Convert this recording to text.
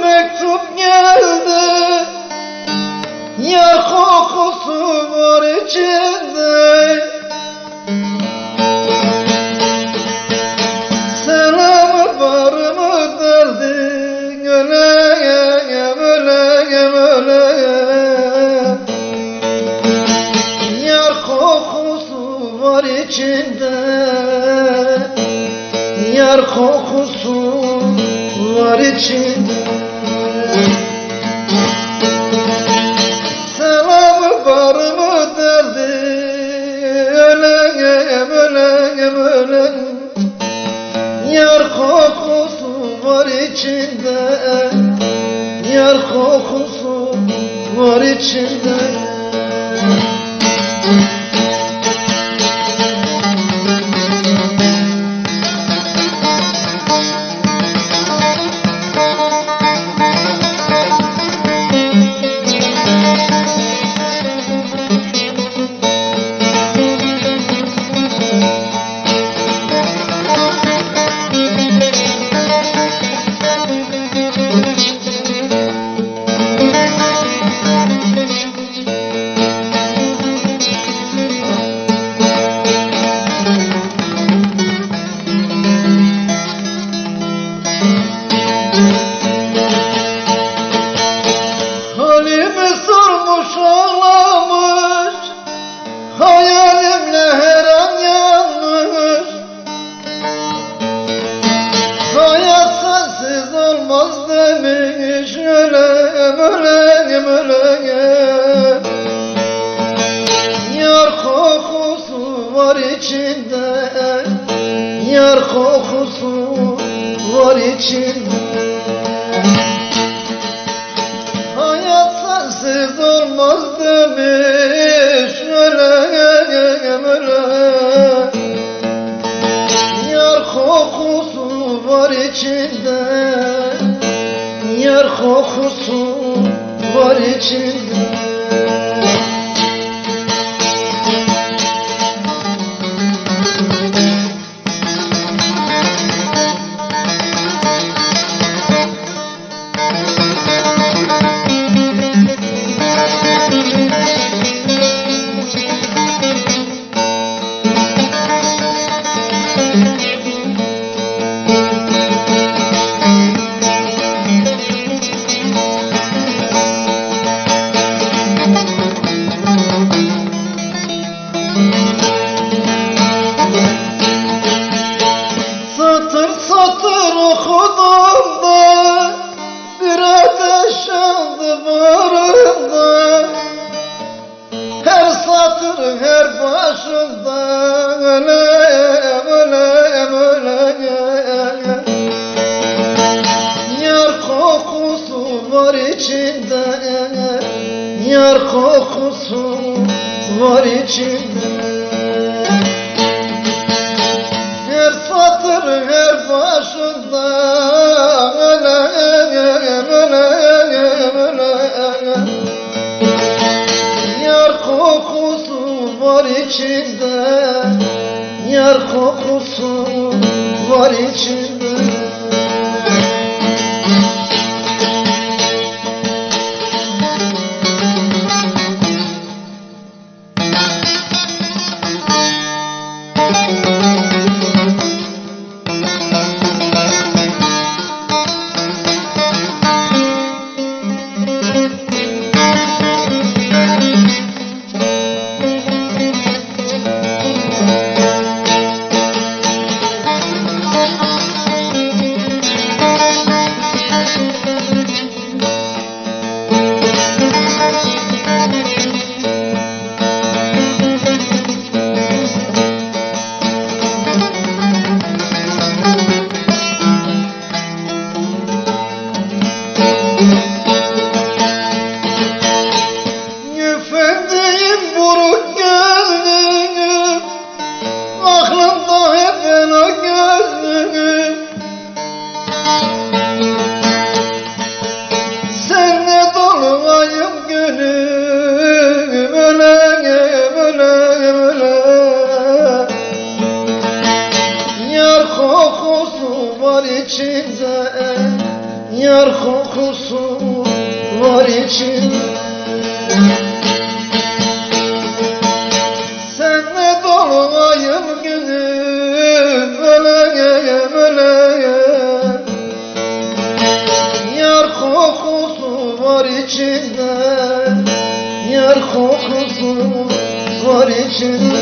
mektup geldi. Dünya kokusu var içinde? Selamı var mı derdin? Öleyem öleyem öleyem Dünya kokusu var içinde? Yar kokusu var içinde? İçinde Yar kokusu var içinde sormuş ağlamış Hayalimle her an yanmış. Hayat sensiz olmaz demiş Öleyim öleyim öleyim. Yar kokusu var içinde Yar kokusu var içinde kokusu var içinde her başımda Öleyim öleyim öleyim Yar kokusu var içinde Yar kokusu var içinde. Her satır her başında var Yar kokusu var içinde. Sen ne dolu ayım gülüm Öleyim öleyim? Yar kokusu var içinde. Yar kokusu var içinde